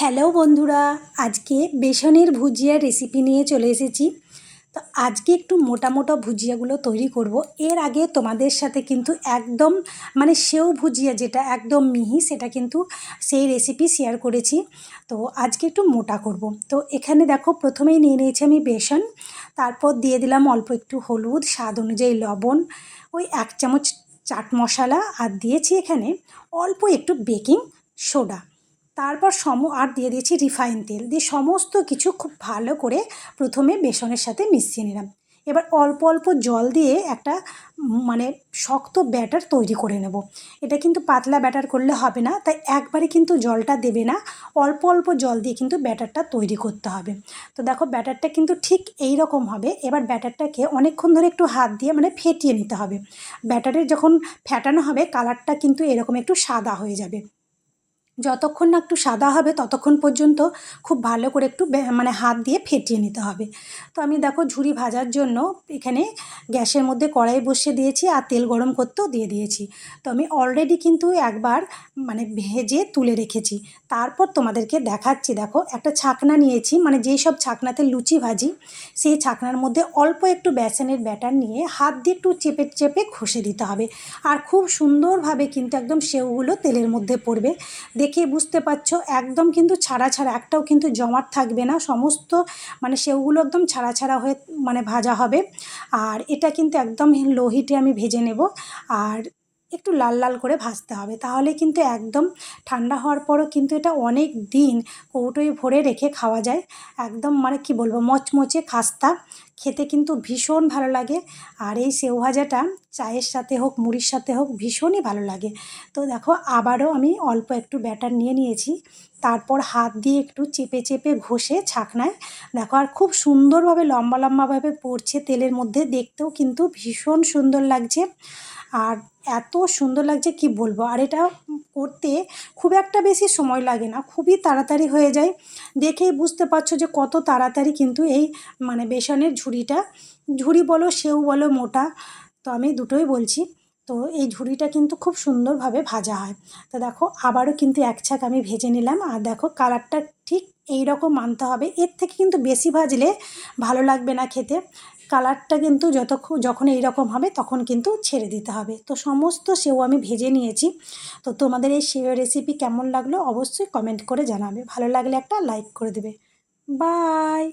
Hello বন্ধুরা, আজকে বেসনের ভুজিয়া রেসিপি নিয়ে চলে এসেছি। তো আজকে একটু মোটা মোটা ভুজিয়াগুলো তৈরি করব। এর আগে তোমাদের সাথে কিন্তু একদম মানে সেও ভুজিয়া যেটা একদম মিহি, সেটা কিন্তু সেই রেসিপি শেয়ার করেছি। তো আজকে একটু মোটা করব। তো এখানে দেখো, প্রথমেই নিয়ে নিয়েছি আমি বেসন, তারপর দিয়ে দিলাম অল্প একটু হলুদ, স্বাদ অনুযায়ী লবণ, ওই এক চামচ চাট মশলা, আর দিয়েছি এখানে অল্প একটু বেকিং সোডা। তারপর সম আর দিয়ে দিয়েছি রিফাইন তেল। দিয়ে সমস্ত কিছু খুব ভালো করে প্রথমে বেসনের সাথে মিশিয়ে নিলাম। এবার অল্প অল্প জল দিয়ে একটা মানে শক্ত ব্যাটার তৈরি করে নেব। এটা কিন্তু পাতলা ব্যাটার করলে হবে না, তাই একবারে কিন্তু জলটা দেবে না। অল্প অল্প জল দিয়ে কিন্তু ব্যাটারটা তৈরি করতে হবে। তো দেখো ব্যাটারটা কিন্তু ঠিক এই রকম হবে। এবার ব্যাটারটাকে অনেকক্ষণ ধরে একটু হাত দিয়ে মানে ফেটিয়ে নিতে হবে। ব্যাটারের যখন ফ্যাটানো হবে, কালারটা কিন্তু এরকম একটু সাদা হয়ে যাবে। যতক্ষণ না একটু সাদা হবে ততক্ষণ পর্যন্ত খুব ভালো করে একটু মানে হাত দিয়ে ফেটিয়ে নিতে হবে। তো আমি দেখো ঝুড়ি ভাজার জন্য এখানে গ্যাসের মধ্যে কড়াই বসিয়ে দিয়েছি আর তেল গরম করতেও দিয়ে দিয়েছি। তো আমি অলরেডি কিন্তু একবার মানে ভেজে তুলে রেখেছি। তারপর তোমাদেরকে দেখাচ্ছি, দেখো একটা ছাকনা নিয়েছি মানে যেই সব ছাকনাতে লুচি ভাজি, সেই ছাকনার মধ্যে অল্প একটু বেসনের ব্যাটার নিয়ে হাত দিয়ে একটু চেপে চেপে ঘষে দিতে হবে। আর খুব সুন্দরভাবে কিন্তু একদম সেউগুলো তেলের মধ্যে পড়বে। দেখে বুঝতে পারছ, একদম কিন্তু ছাড়া ছাড়া, একটাও কিন্তু জমাট থাকবে না, সমস্ত মানে সেগুলো একদম ছাড়া ছাড়া হয়ে মানে ভাজা হবে। আর এটা কিন্তু একদম লো হিটে আমি ভেজে নেব। আর একটু লাল লাল করে ভাজতে হবে। তাহলে কিন্তু একদম ঠান্ডা হওয়ার পরও কিন্তু এটা অনেক দিন কৌটোয় ভরে রেখে খাওয়া যায়। একদম মানে কি বলব, মচমচে খাস্তা। খেতে কিন্তু ভীষণ ভালো লাগে। আর এই সেও ভাজাটা চায়ের সাথে হোক, মুড়ির সাথে হোক, ভীষণই ভালো লাগে। তো দেখো, আবারও আমি অল্প একটু ব্যাটার নিয়ে নিয়েছি। তারপর হাত দিয়ে একটু চেপে চেপে ঘষে ছাকনায় দেখো, আর খুব সুন্দরভাবে লম্বা লম্বাভাবে পড়ছে তেলের মধ্যে। দেখতেও কিন্তু ভীষণ সুন্দর লাগছে। আর এত সুন্দর লাগছে কি বলব? আর এটা করতে খুব একটা বেশি সময় লাগে না, খুবই তাড়াতাড়ি হয়ে যায়। দেখেই বুঝতে পারছ যে কত তাড়াতাড়ি কিন্তু এই মানে বেসনের ঝুড়িটা, ঝুড়ি বলো সেও বলো, মোটা, তো আমি দুটোই বলছি। তো এই ঝুড়িটা কিন্তু খুব সুন্দরভাবে ভাজা হয়। তো দেখো, আবারও কিন্তু এক ছাক আমি ভেজে নিলাম। আর দেখো, কালারটা ঠিক এই রকম আনতে হবে। এর থেকে কিন্তু বেশি ভাজলে ভালো লাগবে না খেতে। কালারটা কিন্তু যতক্ষণ যখন এই রকম হবে তখন কিন্তু ছেড়ে দিতে হবে। তো সমস্ত সেও আমি ভেজে নিয়েছি। তো তোমাদের এই সেও রেসিপি কেমন লাগল অবশ্যই কমেন্ট করে জানাবে। ভালো লাগলে একটা লাইক করে দেবে। বাই